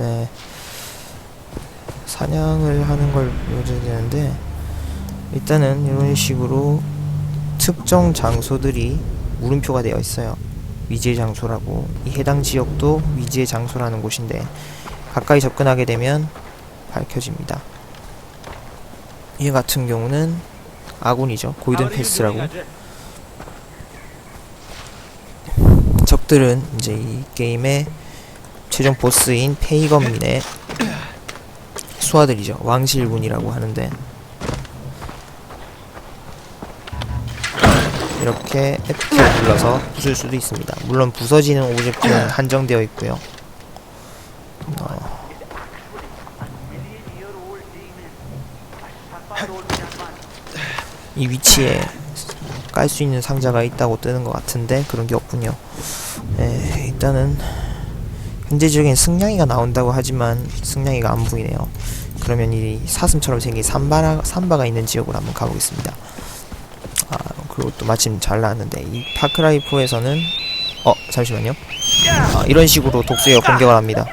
네. 사냥을 하는 걸 보여줘야 되는데 일단은 이런 식으로 특정 장소들이 물음표가 되어 있어요. 위지의 장소라고 이 해당 지역도 위지의 장소라는 곳인데 가까이 접근하게 되면 밝혀집니다. 이 같은 경우는 아군이죠. 골든 패스라고 적들은 이제 이 게임의 최종 보스인 페이검민의 수하들이죠. 왕실군이라고 하는데 이렇게 F키를 눌러서 부술 수도 있습니다. 물론 부서지는 오브젝트는 한정되어 있고요. 어, 이 위치에 깔 수 있는 상자가 있다고 뜨는 것 같은데 그런 게 없군요. 에, 일단은 현재적인 승냥이가 나온다고 하지만 승냥이가 안 보이네요. 그러면 이 사슴처럼 생긴 삼바라, 삼바가 있는 지역으로 한번 가보겠습니다. 아, 그리고 또 마침 잘 나왔는데 이 파크라이프에서는 어 잠시만요. 아, 이런 식으로 독수리가 공격을 합니다.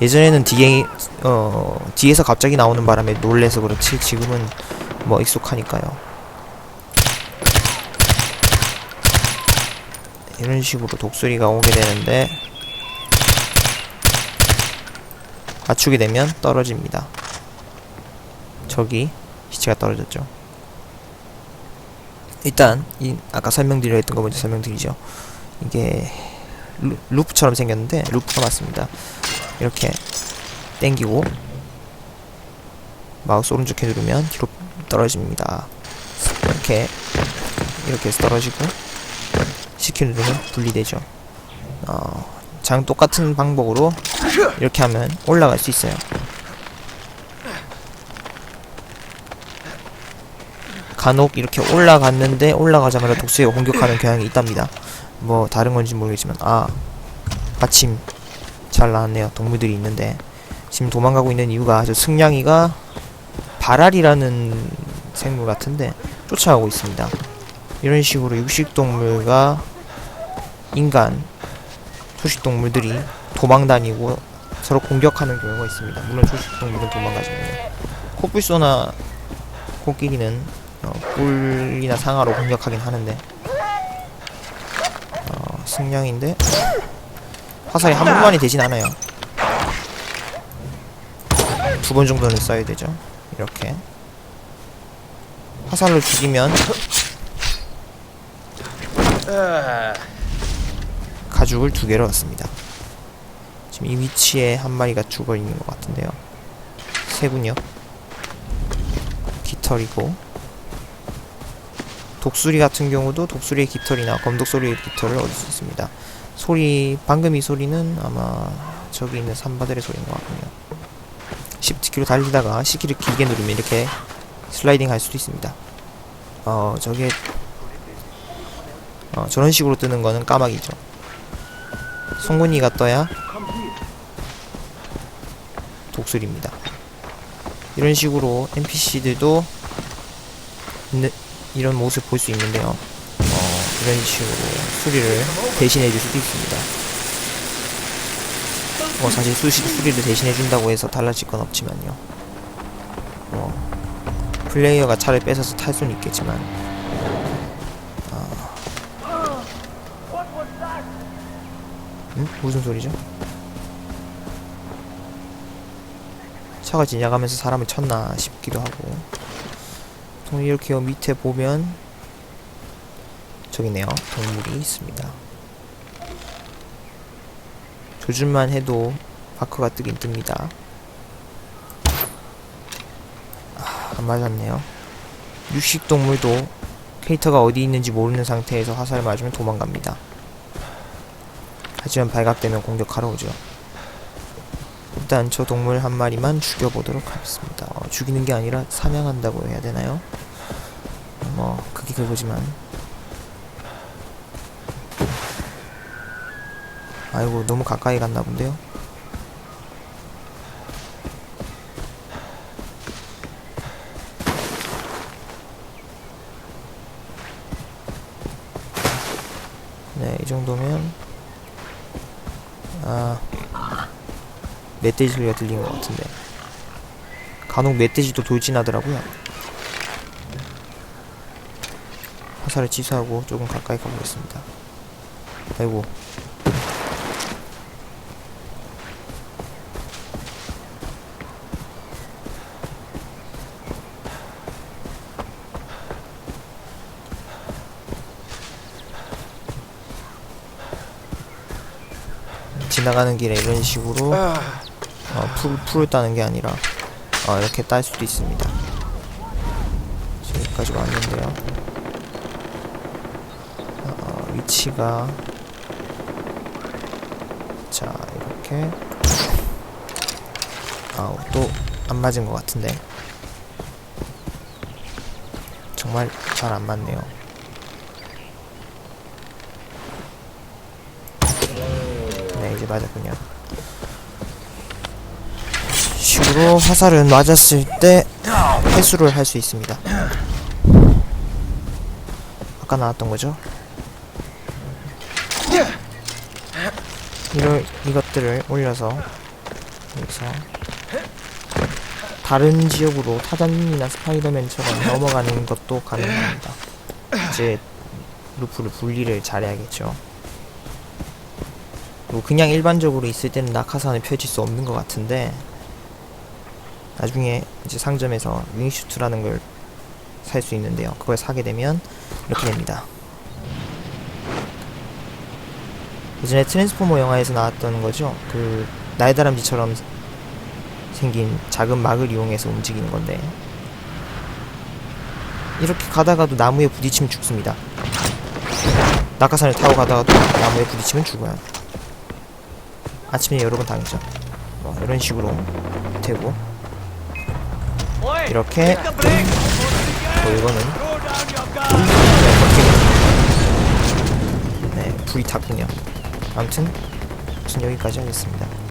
예전에는 뒤에 어 뒤에서 갑자기 나오는 바람에 놀래서 그렇지 지금은 뭐 익숙하니까요. 이런 식으로 독수리가 오게 되는데 맞추게 되면 떨어집니다. 저기 시체가 떨어졌죠. 일단 이 아까 설명드려 했던 거 먼저 설명드리죠. 이게 루, 루프처럼 생겼는데 루프가 맞습니다. 이렇게 땡기고 마우스 오른쪽 키 누르면 뒤로 떨어집니다. 이렇게 이렇게 해서 떨어지고 C키 누르면 분리되죠. 어, 장 똑같은 방법으로 이렇게 하면 올라갈 수 있어요. 간혹 이렇게 올라갔는데 올라가자마자 독수리가 공격하는 경향이 있답니다. 뭐 다른 건지 모르겠지만 아 마침 잘 나왔네요. 동물들이 있는데 지금 도망가고 있는 이유가 저 승냥이가 바랄이라는 생물 같은데 쫓아가고 있습니다. 이런 식으로 육식동물과 인간, 초식동물들이 도망다니고 서로 공격하는 경우가 있습니다. 물론 초식 동물은 도망가지만 코뿔소나 코끼리는 어, 뿔이나 상아로 공격하긴 하는데 어, 승냥인데 화살이 한 번만이 되진 않아요. 두 번 정도는 써야 되죠. 이렇게 화살로 죽이면 가죽을 두 개로 얻습니다. 지금 이 위치에 한 마리가 죽어 있는 것 같은데요. 세군요. 깃털이고 독수리 같은 경우도 독수리의 깃털이나 검독소리의 깃털을 얻을 수 있습니다. 소리 방금 이 소리는 아마 저기 있는 산바들의 소리인 것 같군요. 10km 달리다가 10km 길게 누르면 이렇게 슬라이딩 할 수도 있습니다. 어 저게 어, 저런 식으로 뜨는 거는 까마귀죠. 송곳니가 떠야 독수리입니다. 이런 식으로 NPC들도 이런 모습 볼 수 있는데요. 어, 이런 식으로 수리를 대신해 줄 수도 있습니다. 뭐 사실 수시, 수리를 대신해 준다고 해서 달라질 건 없지만요. 뭐 플레이어가 차를 뺏어서 탈 수는 있겠지만 아... 응? 무슨 소리죠? 차가 지나가면서 사람을 쳤나 싶기도 하고. 보통 이렇게 밑에 보면 저기네요. 동물이 있습니다. 조준만 해도 바크가 뜨긴 뜹니다. 아, 안 맞았네요. 육식 동물도 캐릭터가 어디 있는지 모르는 상태에서 화살 맞으면 도망갑니다. 하지만 발각되면 공격하러 오죠 일단 저 동물 한 마리만 죽여보도록 하겠습니다. 어, 죽이는 게 아니라 사냥한다고 해야 되나요? 뭐 그게 그거지만. 아이고 너무 가까이 갔나 본데요? 네 이 정도면. 아 멧돼지 소리가 들린 것 같은데. 간혹 멧돼지도 돌진하더라고요. 화살을 취소하고 조금 가까이 가보겠습니다. 아이고 지나가는 길에 이런 식으로 어, 풀, 풀을 따는 게 아니라 어, 이렇게 딸 수도 있습니다. 여기까지 왔는데요. 어, 위치가 자 이렇게 아우 또 안 맞은 것 같은데 정말 잘 안 맞네요. 네 이제 맞았군요. 식으로 화살은 맞았을 때 회수를 할 수 있습니다. 아까 나왔던 거죠? 이럴 이것들을 올려서 여기서 다른 지역으로 타잔님이나 스파이더맨처럼 넘어가는 것도 가능합니다. 이제 루프를 분리를 잘해야겠죠. 뭐 그냥 일반적으로 있을 때는 낙하산을 펼칠 수 없는 것 같은데 나중에 이제 상점에서 윙슈트라는 걸 살 수 있는데요. 그걸 사게 되면 이렇게 됩니다. 예전에 트랜스포머 영화에서 나왔던 거죠. 그 날다람쥐처럼 생긴 작은 막을 이용해서 움직이는 건데 이렇게 가다가도 나무에 부딪히면 죽습니다. 낙하산을 타고 가다가도 나무에 부딪히면 죽어요. 아침에 여러 번 당했죠. 뭐 이런 식으로 되고 이렇게 또 이거는 그냥 버티는 네 불이 탔군요. 아무튼 우선 여기까지 하겠습니다.